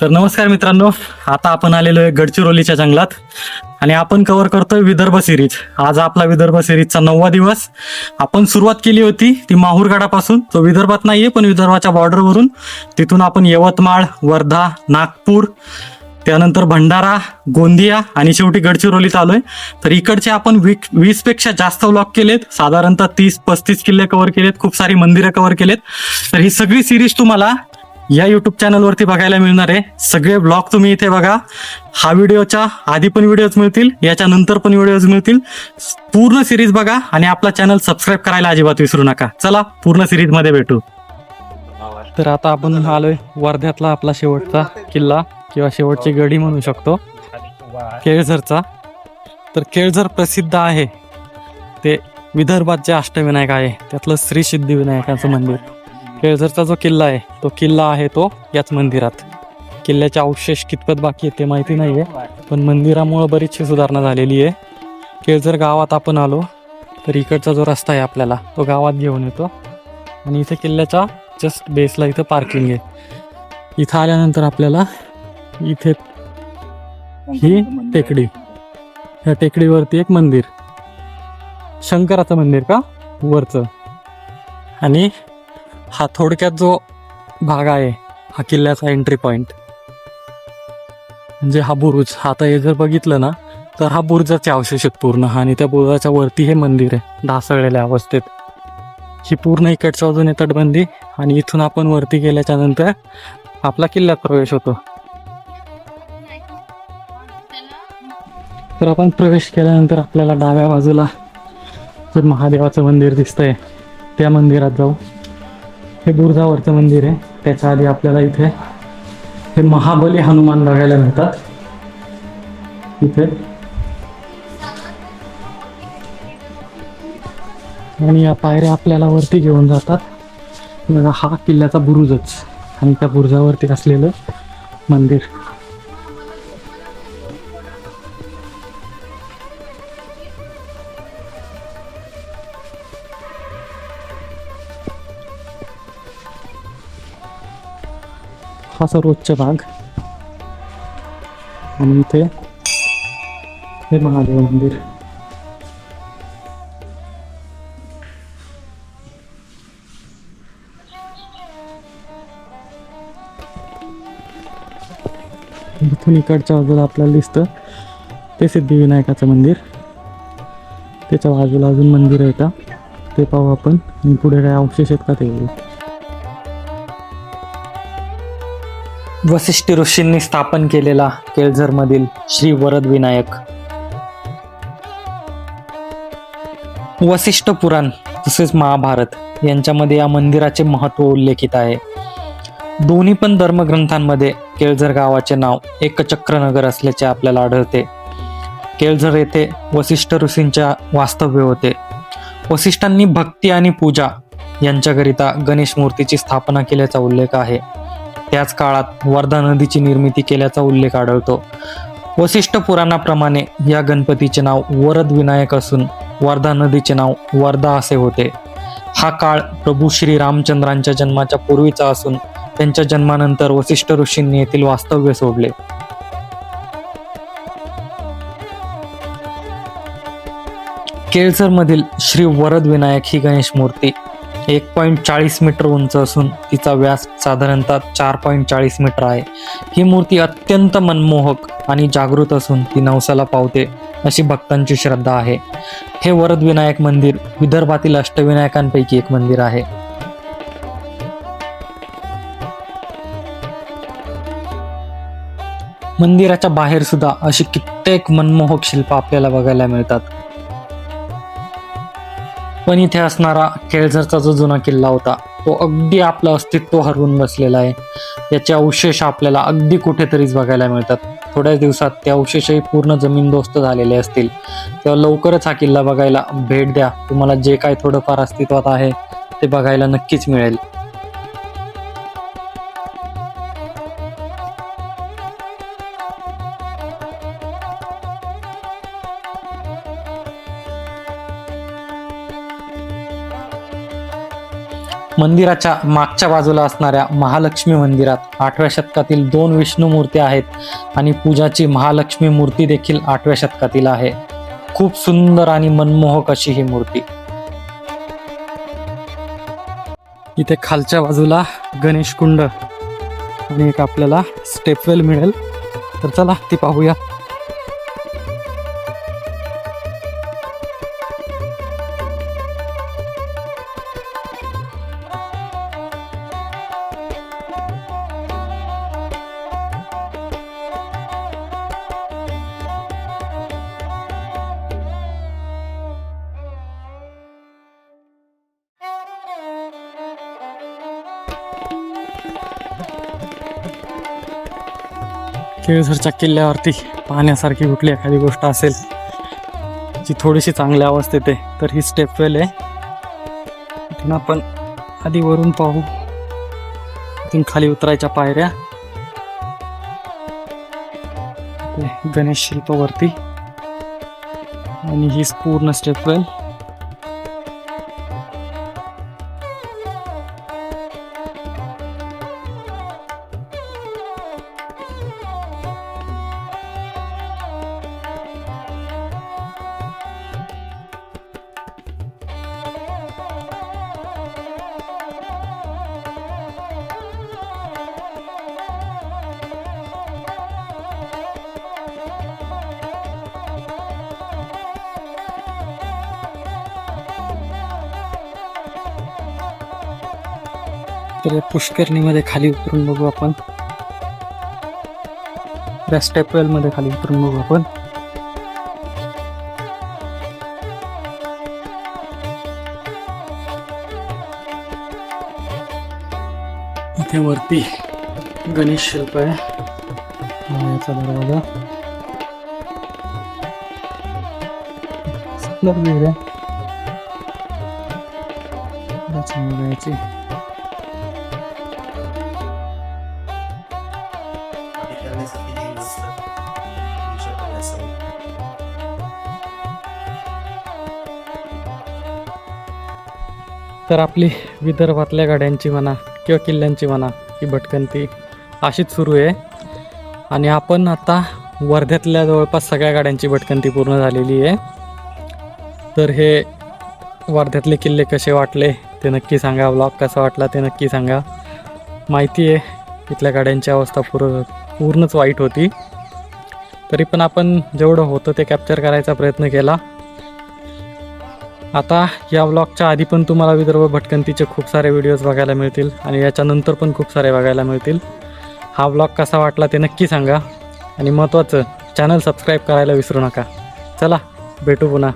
तर नमस्कार मित्रांनो आता आपण आलेलो आहे गडचिरोलीच्या जंगलात आणि आपण कव्हर करतोय विदर्भ सिरीज आज आपला विदर्भ सिरीजचा नववा दिवस. आपण सुरुवात केली होती ती माहूरगडापासून. तो विदर्भात नाहीये पण विदर्भाच्या बॉर्डरवरून तिथून आपण यवतमाळ वर्धा नागपूर त्यानंतर भंडारा गोंदिया आणि शेवटी गडचिरोलीत आलोय. तर इकडचे आपण वीक वीसपेक्षा जास्त व्लॉग केलेत. साधारणतः तीस पस्तीस किल्ले कव्हर केलेत. खूप सारी मंदिरं कव्हर केलेत. तर ही सगळी सिरीज तुम्हाला या युट्यूब चॅनलवरती बघायला मिळणार आहे. सगळे ब्लॉग तुम्ही इथे बघा. हा व्हिडिओच्या आधी पण व्हिडिओज मिळतील याच्या नंतर पण व्हिडिओज मिळतील. पूर्ण सिरीज बघा आणि आपला चॅनल सबस्क्राईब करायला अजिबात विसरू नका. चला पूर्ण सिरीजमध्ये भेटू. तर आता आपण आलोय वर्ध्यातला आपला शेवटचा किल्ला किंवा शेवटची गडी म्हणू शकतो. केळझरचा. तर केळझर प्रसिद्ध आहे. ते विदर्भात जे अष्टविनायक आहे त्यातलं श्री सिद्धिविनायकाचं मंदिर. केळझरचा जो किल्ला आहे तो किल्ला आहे तो याच मंदिरात. किल्ल्याचे अवशेष कितपत बाकी आहे ते माहिती नाही आहे पण मंदिरामुळं बरीचशी सुधारणा झालेली आहे. केळझर गावात आपण आलो तर इकडचा जो रस्ता आहे आपल्याला तो गावात घेऊन येतो. आणि इथे किल्ल्याच्या जस्ट बेसला इथं पार्किंग आहे. इथं आल्यानंतर आपल्याला इथे ही टेकडी ह्या टेकडीवरती एक मंदिर. शंकराचं मंदिर का? वरचं. आणि हा थोडक्यात जो भाग आहे हा किल्ल्याचा एंट्री पॉईंट म्हणजे हा बुरुज हा आता हे जर बघितलं ना तर हा बुरुजाचे अवशेष आहेत पूर्ण. आणि त्या बुरुजाच्या वरती हे मंदिर आहे ढासळलेल्या अवस्थेत. ही पूर्ण इकडच्या बाजूने तटबंदी आणि इथून आपण वरती गेल्याच्यानंतर आपला किल्ल्यात प्रवेश होतो. तर आपण प्रवेश केल्यानंतर आपल्याला डाव्या बाजूला जे महादेवाचं मंदिर दिसतंय त्या मंदिरात जाऊ. हे बुरजावरचं मंदिर आहे. त्याच्या आधी आपल्याला इथे हे महाबली हनुमान बघायला मिळतात. इथे. आणि या पायऱ्या आपल्याला वरती घेऊन जातात. हा किल्ल्याचा बुरुजच. आणि त्या बुरुजावरती असलेलं मंदिर. हा सर्वोच्च भाग आणि इथे हे महादेव मंदिर. इथून इकडच्या बाजूला आपल्याला दिसतं ते सिद्धिविनायकाचं मंदिर. त्याच्या बाजूला अजून मंदिर आहे का ते पाहू आपण. आणि पुढे काय अवशेष आहेत का ते वसिष्ठ ऋषींनी स्थापन केलेला केळझरमधील श्री वरद विनायक. वसिष्ठ पुराण तसेच महाभारत यांच्यामध्ये या मंदिराचे महत्त्व उल्लेखित आहे. दोन्ही पण धर्मग्रंथांमध्ये केळझर गावाचे नाव एकचक्रनगर असल्याचे आपल्याला आढळते. केळझर येथे वसिष्ठ ऋषींच्या वास्तव्य होते. वसिष्ठांनी भक्ती आणि पूजा यांच्याकरिता गणेश मूर्तीची स्थापना केल्याचा उल्लेख आहे. त्याच काळात वर्धा नदीची निर्मिती केल्याचा उल्लेख आढळतो. वसिष्ठ पुराणाप्रमाणे या गणपतीचे नाव वरद विनायक असून वर्धा नदीचे नाव वर्धा असे होते. हा काळ प्रभू श्री रामचंद्रांच्या जन्माच्या पूर्वीचा असून त्यांच्या जन्मानंतर वसिष्ठ ऋषींनी येथील वास्तव्य सोडले. केळसरमधील श्री वरद विनायक ही गणेश मूर्ती एक पॉईंट चाळीस मीटर उंच असून तिचा व्यास साधारणतः चार पॉईंट चाळीस मीटर आहे. ही मूर्ती अत्यंत मनमोहक आणि जागृत असून ती नवसाला पावते अशी भक्तांची श्रद्धा आहे. हे वरद विनायक मंदिर विदर्भातील अष्टविनायकांपैकी एक मंदिर आहे. मंदिराच्या बाहेर सुद्धा अशी कित्येक मनमोहक शिल्प आपल्याला बघायला मिळतात. पण इथे असणारा केळझरचा जो जुना किल्ला होता तो अगदी आपलं अस्तित्व हरवून बसलेला आहे. याचे अवशेष आपल्याला अगदी कुठेतरीच बघायला मिळतात. थोड्याच दिवसात ते अवशेषही पूर्ण जमीनदोस्त झालेले असतील. तेव्हा लवकरच हा किल्ला बघायला भेट द्या. तुम्हाला जे काय थोडंफार अस्तित्वात आहे ते बघायला नक्कीच मिळेल. मंदिराच्या मागच्या बाजूला असणाऱ्या महालक्ष्मी मंदिरात आठव्या शतकातील दोन विष्णू मूर्ती आहेत आणि पूजाची महालक्ष्मी मूर्ती देखील आठव्या शतकातील आहे. खूप सुंदर आणि मनमोहक अशी ही मूर्ती. इथे खालच्या बाजूला गणेश कुंड आणि एक आपल्याला स्टेपवेल मिळेल. तर चला ती पाहूया. केळझरच्या किल्ल्यावरती पाहण्यासारखी कुठली एखादी गोष्ट असेल जी थोडीशी चांगल्या अवस्थेत आहे तर ही स्टेपवेल आहे. इथून आपण आधी वरून पाहू. इथून खाली उतरायच्या पायऱ्या. गणेश शिल्पावरती. आणि ही पूर्ण स्टेपवेल तर पुष्करणीमध्ये खाली उतरून बघू आपण. त्या स्टेपवेल खाली उतरून बघू आपण. इथे वरती गणेश शिल्प आहे. याचा दरवाजा. सुंदर विहीर आहे. चांगलं याची तर आपली विदर्भातल्या गाड्यांची म्हणा किंवा किल्ल्यांची म्हणा ही भटकंती अशीच सुरू आहे. आणि आपण आता वर्ध्यातल्या जवळपास सगळ्या गाड्यांची भटकंती पूर्ण झालेली आहे. तर हे वर्ध्यातले किल्ले कसे वाटले ते नक्की सांगा ब्लॉग कसा वाटला ते नक्की सांगा. माहिती आहे इथल्या गाड्यांची अवस्था पूर्ण पूर्णच वाईट होती. तरी पण आपण जेवढं होतं ते कॅप्चर करायचा प्रयत्न केला. आता या व्लॉगच्या आधी पण तुम्हाला विदर्भ भटकंतीचे खूप सारे व्हिडिओज बघायला मिळतील आणि याच्यानंतर पण खूप सारे बघायला मिळतील. हा व्लॉग कसा वाटला ते नक्की सांगा आणि महत्त्वाचं चॅनल सबस्क्राईब करायला विसरू नका. चला भेटू पुन्हा.